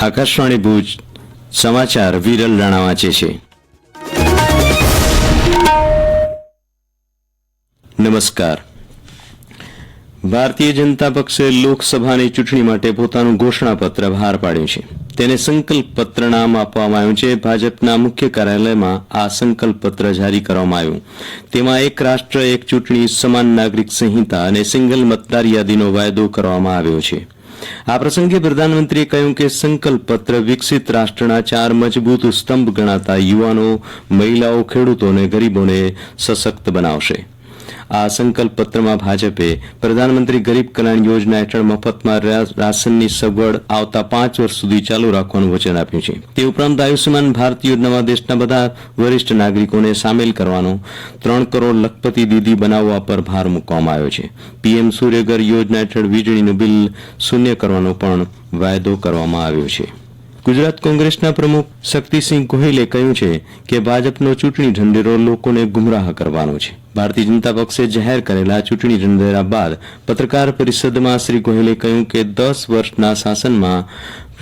આકાશવાણી ભુજ, સમાચાર વિરલ રાણા વાંચે છે. નમસ્કાર. ભારતીય જનતા પક્ષે લોકસભાની ચૂંટણી માટે પોતાનું ઘોષણાપત્ર બહાર પાડ્યું છે. તેને સંકલ્પ પત્ર નામ આપવામાં આવ્યું છે. ભાજપના મુખ્ય કાર્યાલયમાં આ સંકલ્પ પત્ર જારી કરવામાં આવ્યું. તેમાં એક રાષ્ટ્ર, એક ચૂંટણી, સમાન નાગરિક સંહિતા અને સિંગલ મતદાર યાદીનો વાયદો કરવામાં આવ્યો છે. આ પ્રસંગે પ્રધાનમંત્રીએ કહ્યું કે સંકલ્પ પત્ર વિકસિત રાષ્ટ્રના ચાર મજબૂત સ્તંભ ગણાતા યુવાનો, મહિલાઓ, ખેડૂતો અને ગરીબોને સશક્ત બનાવશે. આ સંકલ્પ પત્રમાં ભાજપે પ્રધાનમંત્રી ગરીબ કલ્યાણ યોજના હેઠળ મફતમાં રાશનની સગવડ આવતા પાંચ વર્ષ સુધી ચાલુ રાખવાનું વચન આપ્યું છે. તે ઉપરાંત આયુષ્યમાન ભારત યોજનામાં દેશના બધા વરિષ્ઠ નાગરિકોને સામેલ કરવાનો ત્રણ કરોડ લખપતિ દીદી બનાવવા પર ભાર મૂકવામાં આવ્યો છે. પીએમ સૂર્યઘર યોજના હેઠળ વીજળીનું બિલ શૂન્ય કરવાનો પણ વાયદો કરવામાં આવ્યો છે. ગુજરાત કોંગ્રેસના પ્રમુખ શક્તિસિંહ ગોહિલે કહ્યું છે કે ભાજપનો ચૂંટણી ઢંઢેરો લોકોને ગુમરાહ કરવાનો છે. ભારતીય જનતા પક્ષે જાહેર કરેલા ચૂંટણી ઢંઢેરા બાદ પત્રકાર પરિષદમાં શ્રી ગોહિલે કહ્યું કે દસ વર્ષના શાસનમાં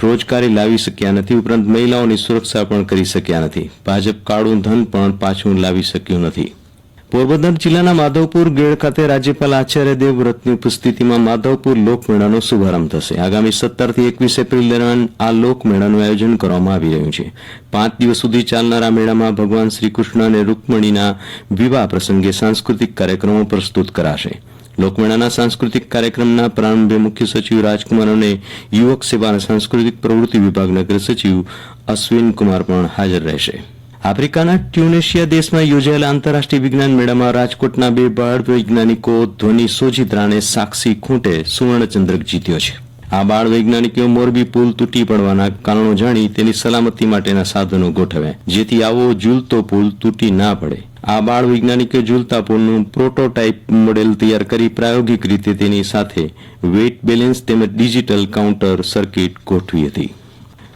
રોજગારી લાવી શક્યા નથી, ઉપરાંત મહિલાઓની સુરક્ષા પણ કરી શક્યા નથી. ભાજપ કાળું ધન પણ પાછું લાવી શક્યું નથી. પોરબંદર જિલ્લાના માધવપુર ગેડ ખાતે રાજ્યપાલ આચાર્ય દેવવ્રતની ઉપસ્થિતિમાં માધવપુર લોકમેળાનો શુભારંભ થશે. આગામી સત્તરથી એકવીસ એપ્રિલ દરમિયાન આ લોકમેળાનું આયોજન કરવામાં આવી રહ્યું છે. પાંચ દિવસ સુધી ચાલનારા મેળામાં ભગવાન શ્રી કૃષ્ણ અને રૂકમણીના વિવાહ પ્રસંગે સાંસ્કૃતિક કાર્યક્રમો પ્રસ્તુત કરાશે. લોકમેળાના સાંસ્કૃતિક કાર્યક્રમના પ્રારંભે મુખ્ય સચિવ રાજકુમાર અને યુવક સેવા અને સાંસ્કૃતિક પ્રવૃત્તિ વિભાગના અગ્ર સચિવ અશ્વિન પણ હાજર રહેશે. આફ્રિકાના ટ્યુનેશિયા દેશમાં યોજાયેલા આંતરરાષ્ટ્રીય વિજ્ઞાન મેળામાં રાજકોટના બે બાળ વૈજ્ઞાનિકો ધ્વની સોજિત્રાને સાક્ષી ખૂંટે સુવર્ણચંદ્રક જીત્યો છે. આ બાળ વૈજ્ઞાનિકો મોરબી પુલ તૂટી પડવાના કારણો જાણી તેની સલામતી માટેના સાધનો ગોઠવ્યા, જેથી આવો ઝૂલતો પુલ તૂટી ના પડે. આ બાળ વૈજ્ઞાનિકે ઝૂલતા પુલનું પ્રોટોટાઇપ મોડેલ તૈયાર કરી પ્રાયોગિક રીતે તેની સાથે વેઇટ બેલેન્સ તેમજ ડિજિટલ કાઉન્ટર સર્કિટ ગોઠવી હતી.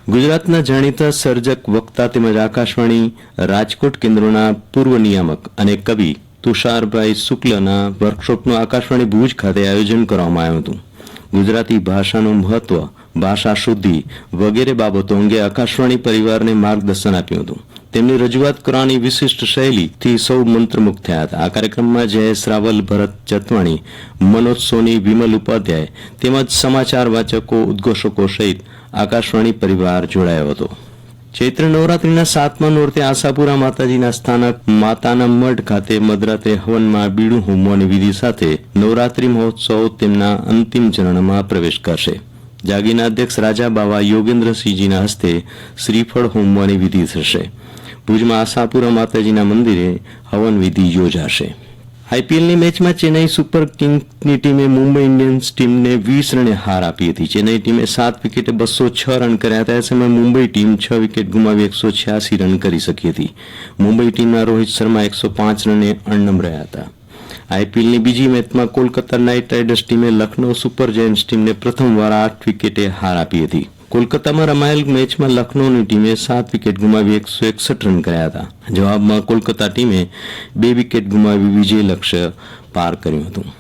ગુજરાતના જાણીતા સર્જક, વક્તા તેમજ આકાશવાણી રાજકોટ કેન્દ્રોના પૂર્વ નિયામક અને કવિ તુષારભાઈ શુક્લના વર્કશોપનું આકાશવાણી ભુજ ખાતે આયોજન કરવામાં આવ્યું હતું. ગુજરાતી ભાષાનું મહત્વ, ભાષા શુદ્ધિ વગેરે બાબતો અંગે આકાશવાણી પરિવારને માર્ગદર્શન આપ્યું હતું. તેમની રજૂઆત કરવાની વિશિષ્ટ શૈલીથી સૌ મંત્રમુગ્ધ થયા હતા. આ કાર્યક્રમમાં જયેશ રાવલ ભરત જતવાણી મનોજ સોની વિમલ ઉપાધ્યાય તેમજ સમાચાર વાચકો, ઉદ્ઘોષકો સહિત આકાશવાણી પરિવાર જોડાયો હતો. ચૈત્ર નવરાત્રીના સાતમા નોરતે આશાપુરા માતાજીના સ્થાનક માતાના મઢ ખાતે મધરાત્રે હવનમાં બીડું હોમવાની વિધિ સાથે નવરાત્રી મહોત્સવ તેમના અંતિમ ચરણમાં પ્રવેશ કરશે. જાગીના અધ્યક્ષ રાજા બાવા યોગેન્દ્રસિંહજીના હસ્તે શ્રીફળ હોમવાની વિધિ થશે. ભુજમાં આશાપુરા માતાજીના મંદિરે હવન વિધિ યોજાશે. આઈપીએલની મેચમાં ચેન્નાઈ સુપર કિંગ્સની ટીમે મુંબઈ ઇન્ડિયન્સ ટીમને વીસ રને હાર આપી હતી. ચેન્નઈ ટીમે સાત વિકેટે બસો છ રન કર્યા હતા. એ સમયે મુંબઈ ટીમ છ વિકેટ ગુમાવી એકસો છ્યાસી રન કરી શકી હતી. મુંબઈ ટીમના રોહિત શર્મા એકસો પાંચ રને અણનમ રહ્યા હતા. આઈપીએલની બીજી મેચમાં કોલકાતા નાઇટ રાઇડર્સ ટીમે લખનૌ સુપર જાયન્ટ્સ ટીમને પ્રથમવાર આઠ વિકેટે હાર આપી હતી. કોલકાતામાં રમાયેલ મેચમાં લખનૌની ટીમે સાત વિકેટ ગુમાવી એકસો એકસઠ રન કર્યા હતા. જવાબમાં કોલકાતા ટીમે બે વિકેટ ગુમાવી વિજય લક્ષ્ય પાર કર્યું હતું.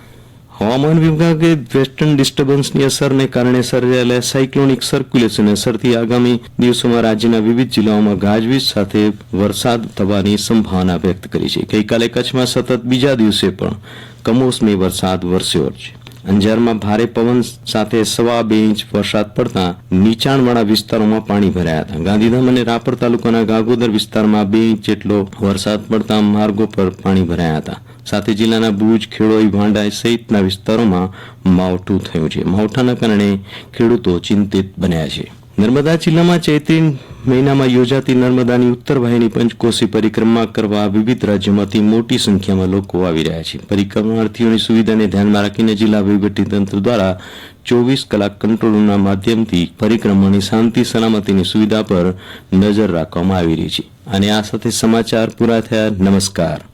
હવામાન વિભાગે વેસ્ટર્ન ડિસ્ટર્બન્સની અસરને કારણે સર્જાયેલા સાયક્લોનિક સર્ક્યુલેશન અસરથી આગામી દિવસોમાં રાજ્યના વિવિધ જિલ્લાઓમાં ગાજવીજ સાથે વરસાદ થવાની સંભાવના વ્યક્ત કરી છે. ગઈકાલે કચ્છમાં સતત બીજા દિવસે પણ કમોસમી વરસાદ વરસ્યો છે અંજારમાં ભારે પવન સાથે સવા બે ઇંચ વરસાદ પડતા નીચાણવાળા વિસ્તારોમાં પાણી ભરાયા હતા. ગાંધીધામ અને રાપર તાલુકાના ગાગોદર વિસ્તારમાં બે ઇંચ જેટલો વરસાદ પડતા માર્ગો પર પાણી ભરાયા હતા. સાથે જિલ્લાના ભુજ, ખેડોઈ ભાંડા સહિતના વિસ્તારોમાં માવઠું થયું છે. માવઠાના કારણે ખેડૂતો ચિંતિત બન્યા છે. નર્મદા જિલ્લામાં ચૈત્રી મહિનામાં યોજાતી નર્મદાની ઉત્તર વાહિની પંચકોશી પરિક્રમા કરવા વિવિધ રાજ્યોમાંથી મોટી સંખ્યામાં લોકો આવી રહ્યા છે. પરિક્રમાર્થીઓની સુવિધાને ધ્યાનમાં રાખીને જિલ્લા વહીવટીતંત્ર દ્વારા ચોવીસ કલાક કંટ્રોલના માધ્યમથી પરિક્રમાની શાંતિ, સલામતીની સુવિધા પર નજર રાખવામાં આવી રહી છે. અને આ સાથે સમાચાર પૂરા થયા. નમસ્કાર.